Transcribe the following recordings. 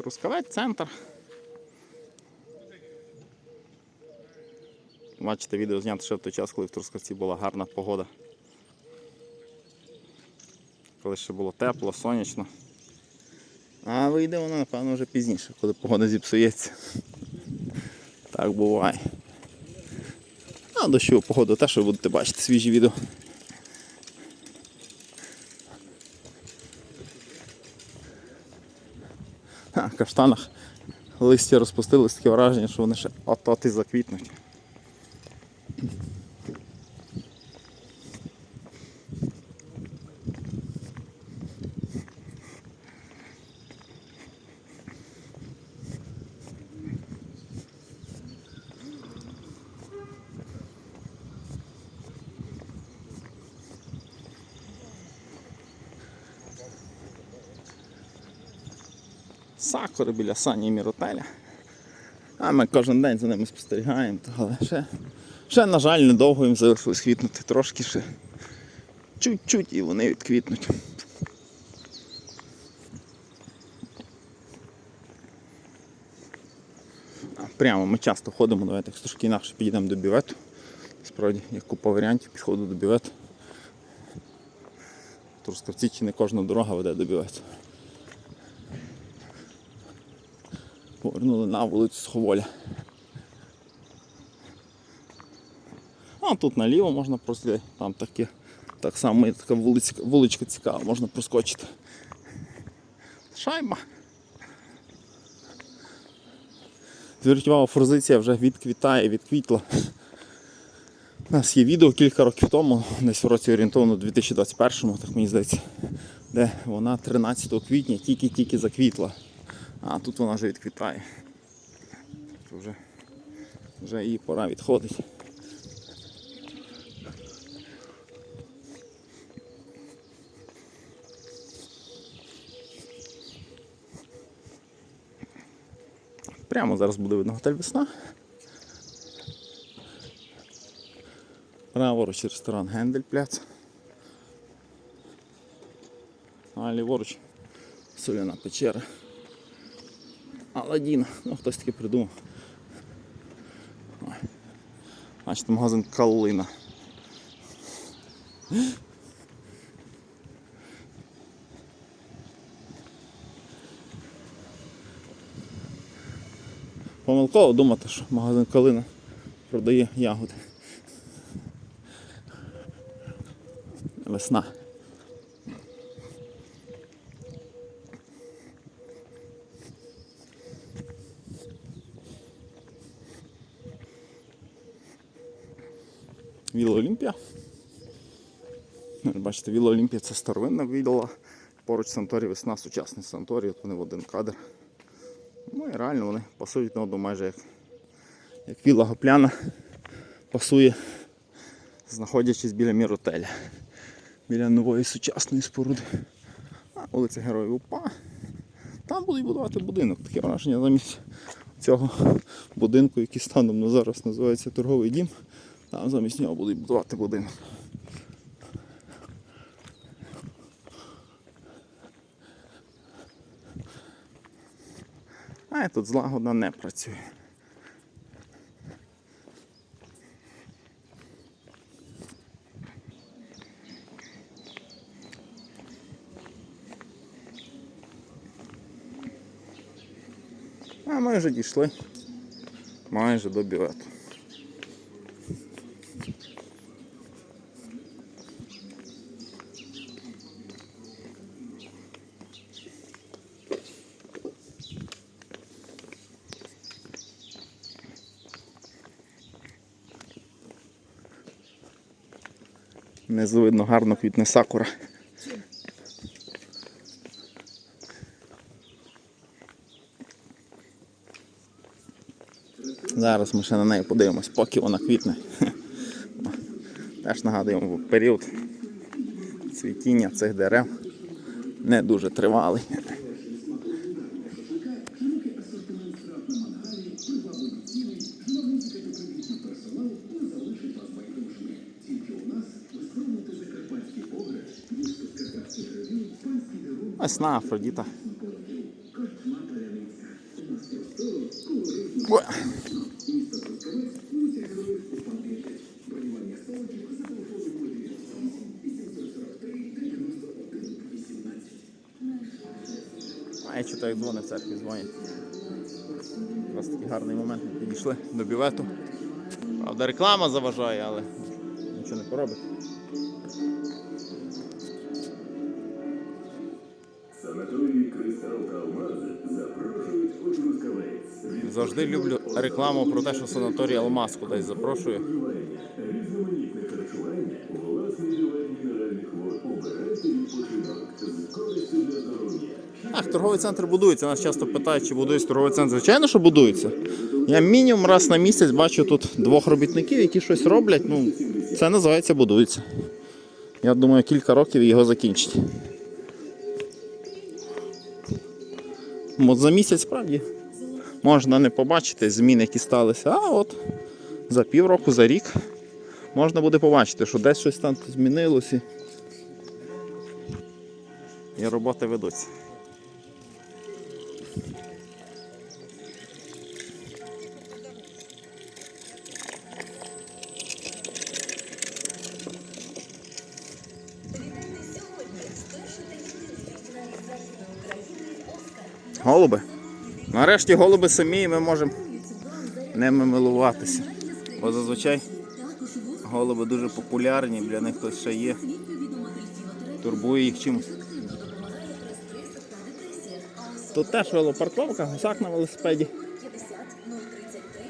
Трускавець, центр. Бачите, відео знято ще в той час, коли в Трускавці була гарна погода. Коли ще було тепло, сонячно. А вийде вона, напевно, вже пізніше, коли погода зіпсується. Так буває. А дощову погоду теж ви будете бачити свіжі відео. Каштанах листя розпустились таке враження, що вони ще от-от і заквітнуть. Сакури біля сані Міротеля. А ми кожен день за ними спостерігаємо, але ще, ще, на жаль, недовго їм залишилось квітнути. Трошки ще чуть-чуть і вони відквітнуть. Прямо ми часто ходимо, давайте трошки інакше підійдемо до бювету. Справді, є купа варіантів підходу до бювету. В Трускавці чи не кожна дорога веде до бювету. Повернули на вулицю Сховоля. А тут наліво можна просто, там таке, так само така вуличка, вуличка цікава, можна проскочити. Шайба. Зверніть увагу, форзиція вже відквітає, відквітла. У нас є відео кілька років тому, десь в році орієнтовно 2021, так мені здається, де вона 13 квітня тільки-тільки заквітла. А тут вона вже відквітає. Вже, вже її пора відходить. Прямо зараз буде видно готель весна. Праворуч ресторан Гендель Пляц. А ліворуч соляна печера. Аладдін. Ну, хтось таки придумав. Ой. Бачите, магазин Калина. Помилково думати, що магазин Калина продає ягоди. Весна. Вілла Олімпія. Бачите, Вілла Олімпія це старовинна вілла. Поруч санаторій весна, сучасний санаторій, от вони в один кадр. Ну і реально вони пасують на одну майже як, як вілла Гопляна пасує, знаходячись біля міротеля, біля нової сучасної споруди. А вулиця Героїв УПА. Там будуть будувати будинок. Таке враження замість цього будинку, який станом на зараз називається торговий дім. Там замість нього будуть будувати будинок. А тут злагода не працює. А ми вже дійшли майже до бювету. Внизу видно гарно квітне сакура. Зараз ми ще на неї подивимось, поки вона квітне. Теж нагадуємо, період цвітіння цих дерев не дуже тривалий. Весна, Афродіта. Ой. А я читаю дзвони в церкві дзвонять. Якраз такий гарний момент ми підійшли до бювету. Правда, реклама заважає, але нічого не поробить. Завжди люблю рекламу про те, що санаторій Алмаз кудись запрошує. Так, торговий центр будується. Нас часто питають, чи будується торговий центр. Звичайно, що будується. Я мінімум раз на місяць бачу тут двох робітників, які щось роблять. Ну, це називається будується. Я думаю, кілька років його закінчать. От за місяць справді можна не побачити змін, які сталися. А от за півроку, за рік можна буде побачити, що десь щось там змінилося. І роботи ведуться. Голуби. Нарешті голуби самі і ми можемо ними милуватися. Бо зазвичай голуби дуже популярні, для них хтось ще є. Турбує їх чимось. Тут теж велопарковка, гусак на велосипеді. 50 033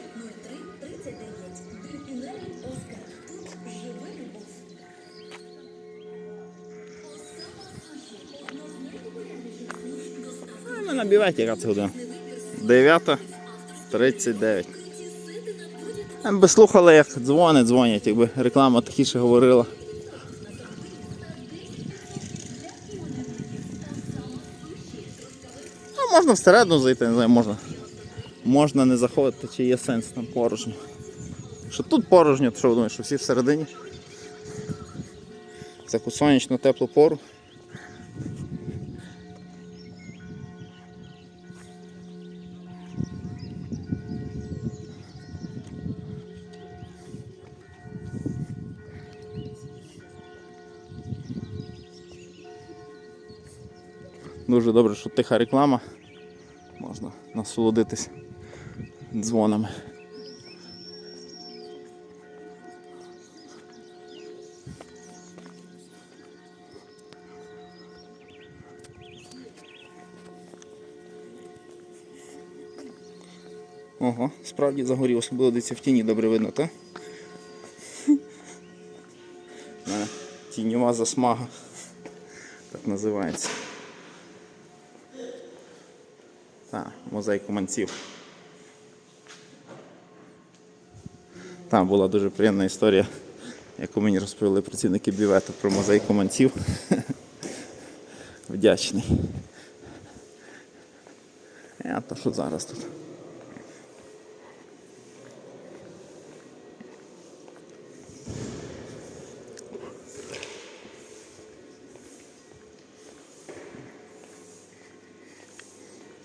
03 39. Дельфінарій Оскар. Тут живе любов. А ми на біветі яка це година. 9.39. Ми би слухали, як дзвони дзвонять, якби реклама тихіше говорила. А можна всередину зайти, не знаю, можна. Можна не заходити, чи є сенс там порожньо. Що тут порожньо, то що ви думаєте, що всі всередині? Це сонячну теплу пору. Дуже добре, що тиха реклама. Можна насолодитись дзвонами. Ого, справді загорів, особливо дивіться в тіні добре видно, так? Тіньова засмага. Так називається. Мозаїку манців. Там була дуже приємна історія, яку мені розповіли працівники бювету про мозаїку манців. Вдячний. А то що зараз тут?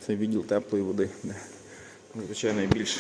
Це відділ теплої води, де звичайно найбільше